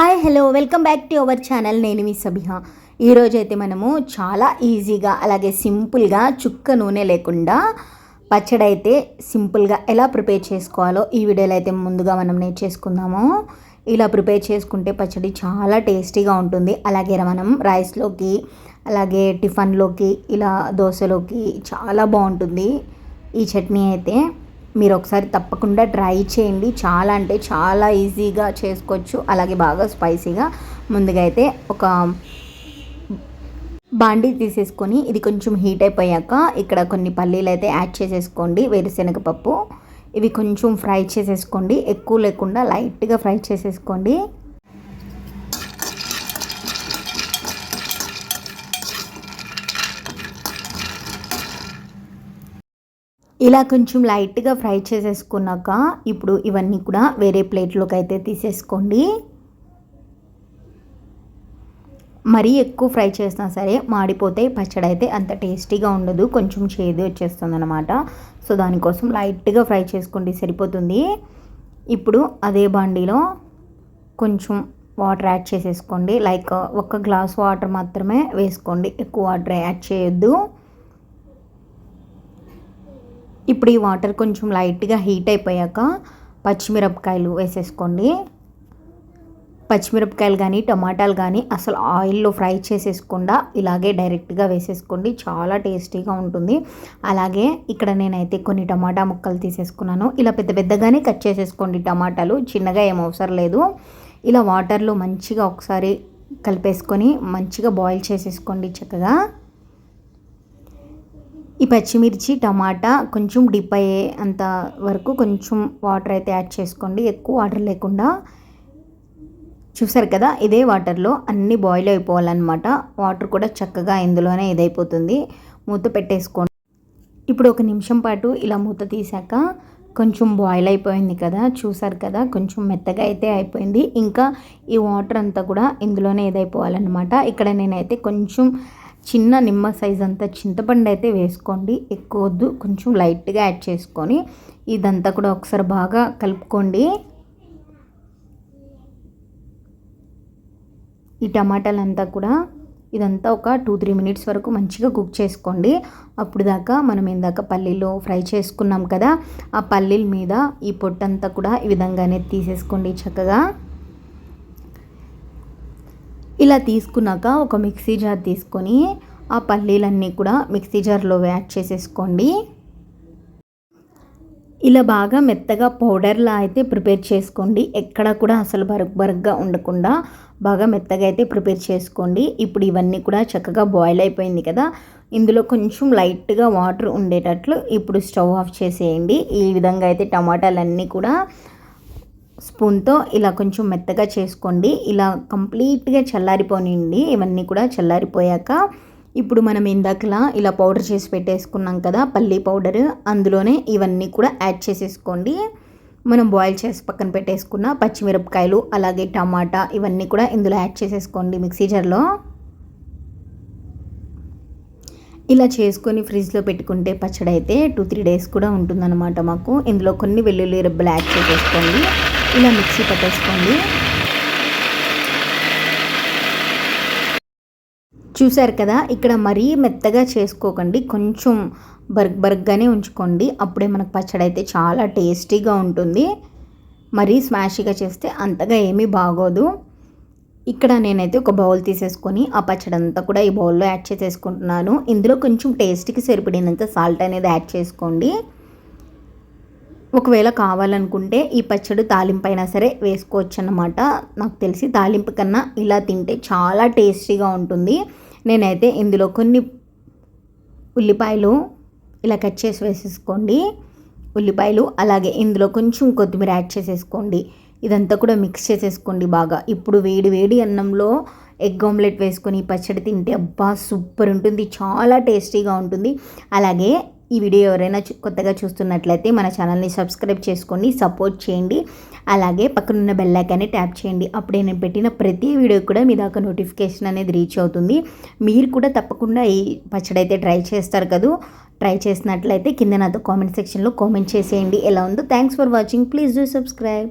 Hi hello welcome back to our channel నేను మీ సబిహ. ఈరోజు అయితే మనము చాలా ఈజీగా అలాగే సింపుల్గా చుక్క నూనె లేకుండా పచ్చడి అయితే సింపుల్గా ఎలా ప్రిపేర్ చేసుకోవాలో ఈ వీడియోలో అయితే ముందుగా మనం నేర్చేసుకుందాము ఇలా ప్రిపేర్ చేసుకుంటే పచ్చడి చాలా టేస్టీగా ఉంటుంది. అలాగే మనం రైస్లోకి అలాగే టిఫన్లోకి ఇలా దోశలోకి చాలా బాగుంటుంది ఈ చట్నీ అయితే. మీరు ఒకసారి తప్పకుండా ట్రై చేయండి. చాలా అంటే చాలా ఈజీగా చేసుకోవచ్చు. అలాగే బాగా స్పైసీగా ముందుగా అయితే ఒక బాండీ తీసేసుకొని ఇది కొంచెం హీట్ అయిపోయాక ఇక్కడ కొన్ని పల్లీలు అయితే యాడ్ చేసేసుకోండి. వేరుశనగ పప్పు ఇవి కొంచెం ఫ్రై చేసేసుకోండి. ఎక్కువ లేకుండా లైట్గా ఫ్రై చేసేసుకోండి. ఇలా కొంచెం లైట్గా ఫ్రై చేసేసుకున్నాక ఇప్పుడు ఇవన్నీ కూడా వేరే ప్లేట్లోకి అయితే తీసేసుకోండి. మరీ ఎక్కువ ఫ్రై చేసినా సరే మాడిపోతే పచ్చడి అయితే అంత టేస్టీగా ఉండదు కొంచెం చేదు వచ్చేస్తుంది అనమాట సో దానికోసం లైట్గా ఫ్రై చేసుకోండి సరిపోతుంది. ఇప్పుడు అదే బండిలో కొంచెం వాటర్ యాడ్ చేసేసుకోండి. లైక్ ఒక గ్లాస్ వాటర్ మాత్రమే వేసుకోండి ఎక్కువ వాటర్ యాడ్ చేయొద్దు. ఇప్పుడు ఈ వాటర్ కొంచెం లైట్గా హీట్ అయిపోయాక పచ్చిమిరపకాయలు వేసేసుకోండి. పచ్చిమిరపకాయలు కానీ టమాటాలు కానీ అసలు ఆయిల్లో ఫ్రై చేసేసుకుండా ఇలాగే డైరెక్ట్గా వేసేసుకోండి. చాలా టేస్టీగా ఉంటుంది. అలాగే ఇక్కడ నేనైతే కొన్ని టమాటా ముక్కలు తీసేసుకున్నాను. ఇలా పెద్ద పెద్దగానే కట్ చేసేసుకోండి టమాటాలు. చిన్నగా ఏం అవసరం లేదు. ఇలా వాటర్లో మంచిగా ఒకసారి కలిపేసుకొని మంచిగా బాయిల్ చేసేసుకోండి చక్కగా. ఈ పచ్చిమిర్చి టమాటా కొంచెం డిప్ అయ్యే అంత వరకు కొంచెం వాటర్ అయితే యాడ్ చేసుకోండి. ఎక్కువ వాటర్ లేకుండా చూసారు కదా ఇదే వాటర్లో అన్నీ బాయిల్ అయిపోవాలన్నమాట. వాటర్ కూడా చక్కగా ఇందులోనే ఇదైపోతుంది. మూత పెట్టేసుకోండి. ఇప్పుడు ఒక నిమిషం పాటు ఇలా మూత తీసాక కొంచెం బాయిల్ అయిపోయింది కదా చూసారు కదా కొంచెం మెత్తగా అయితే అయిపోయింది. ఇంకా ఈ వాటర్ అంతా కూడా ఇందులోనే ఇదైపోవాలన్నమాట. ఇక్కడ నేనైతే కొంచెం చిన్న నిమ్మ సైజ్ అంతా చింతపండు అయితే వేసుకోండి. ఎక్కువ వద్దు కొంచెం లైట్గా యాడ్ చేసుకొని ఇదంతా కూడా ఒకసారి బాగా కలుపుకోండి. ఈ టమాటాలంతా కూడా ఇదంతా ఒక టూ త్రీ మినిట్స్ వరకు మంచిగా కుక్ చేసుకోండి. అప్పుడు దాకా మనం ఇందాక పల్లీలు ఫ్రై చేసుకున్నాం కదా ఆ పల్లీల మీద ఈ పొట్టంతా కూడా ఈ విధంగానే తీసేసుకోండి చక్కగా. ఇలా తీసుకున్నాక ఒక మిక్సీ జార్ తీసుకొని ఆ పల్లీలన్నీ కూడా మిక్సీ జార్లో యాడ్ చేసేసుకోండి. ఇలా బాగా మెత్తగా పౌడర్లా అయితే ప్రిపేర్ చేసుకోండి. ఎక్కడ కూడా అసలు బరుగు బరుగ్గా ఉండకుండా బాగా మెత్తగా అయితే ప్రిపేర్ చేసుకోండి. ఇప్పుడు ఇవన్నీ కూడా చక్కగా బాయిల్ అయిపోయింది కదా ఇందులో కొంచెం లైట్గా వాటర్ ఉండేటట్లు ఇప్పుడు స్టవ్ ఆఫ్ చేసేయండి. ఈ విధంగా అయితే టమాటాలన్నీ కూడా స్పూన్తో ఇలా కొంచెం మెత్తగా చేసుకోండి. ఇలా కంప్లీట్గా చల్లారిపోనివ్వండి ఇవన్నీ కూడా చల్లారిపోయాక ఇప్పుడు మనం ఇందాకలా ఇలా పౌడర్ చేసి పెట్టేసుకున్నాం కదా పల్లీ పౌడర్. అందులోనే ఇవన్నీ కూడా యాడ్ చేసేసుకోండి. మనం బాయిల్ చేసి పక్కన పెట్టేసుకున్న పచ్చిమిరపకాయలు అలాగే టమాటా ఇవన్నీ కూడా ఇందులో యాడ్ చేసేసుకోండి మిక్సీ జార్లో. ఇలా చేసుకొని ఫ్రిడ్జ్లో పెట్టుకుంటే పచ్చడి అయితే టూ త్రీ డేస్ కూడా ఉంటుందన్నమాట మాకు. ఇందులో కొన్ని వెల్లుల్లి రెబ్బలు యాడ్ చేసేసుకోండి. ఇలా మిక్సీ పట్టేసుకోండి. చూసారు కదా ఇక్కడ మరీ మెత్తగా చేసుకోకండి. కొంచెం బర్గ్ బర్గ్గానే ఉంచుకోండి. అప్పుడే మనకు పచ్చడి అయితే చాలా టేస్టీగా ఉంటుంది. మరీ స్మాషీగా చేస్తే అంతగా ఏమీ బాగోదు. ఇక్కడ నేనైతే ఒక బౌల్ తీసేసుకొని ఆ పచ్చడి అంతా కూడా ఈ బౌల్లో యాడ్ చేసేసుకుంటున్నాను. ఇందులో కొంచెం టేస్ట్కి సరిపడినంత సాల్ట్ అనేది యాడ్ చేసుకోండి. ఒకవేళ కావాలనుకుంటే ఈ పచ్చడి తాలింపు అయినా సరే వేసుకోవచ్చు అన్నమాట నాకు తెలిసి తాలింపు కన్నా ఇలా తింటే చాలా టేస్టీగా ఉంటుంది. నేనైతే ఇందులో కొన్ని ఉల్లిపాయలు ఇలా కట్ చేసి వేసేసుకోండి. ఉల్లిపాయలు అలాగే ఇందులో కొంచెం కొత్తిమీర యాడ్ చేసేసుకోండి. ఇదంతా కూడా మిక్స్ చేసేసుకోండి బాగా. ఇప్పుడు వేడి వేడి అన్నంలో ఎగ్ ఆమ్లెట్ వేసుకొని పచ్చడి తింటే అబ్బా సూపర్ ఉంటుంది. చాలా టేస్టీగా ఉంటుంది. అలాగే ఈ వీడియో ఎవరైనా కొత్తగా చూస్తున్నట్లయితే మన ఛానల్ని సబ్స్క్రైబ్ చేసుకోండి సపోర్ట్ చేయండి. అలాగే పక్కనున్న బెల్ ఐకాన్ని ట్యాప్ చేయండి. అప్పుడే నేను పెట్టిన ప్రతి వీడియో కూడా మీ దాకా నోటిఫికేషన్ అనేది రీచ్ అవుతుంది. మీరు కూడా తప్పకుండా ఈ పచ్చడి అయితే ట్రై చేస్తారు కదా? ట్రై చేసినట్లయితే కింద నాతో కామెంట్ సెక్షన్లో కామెంట్ చేసేయండి. ఎలా ఉందో? Thanks for watching. Please do subscribe.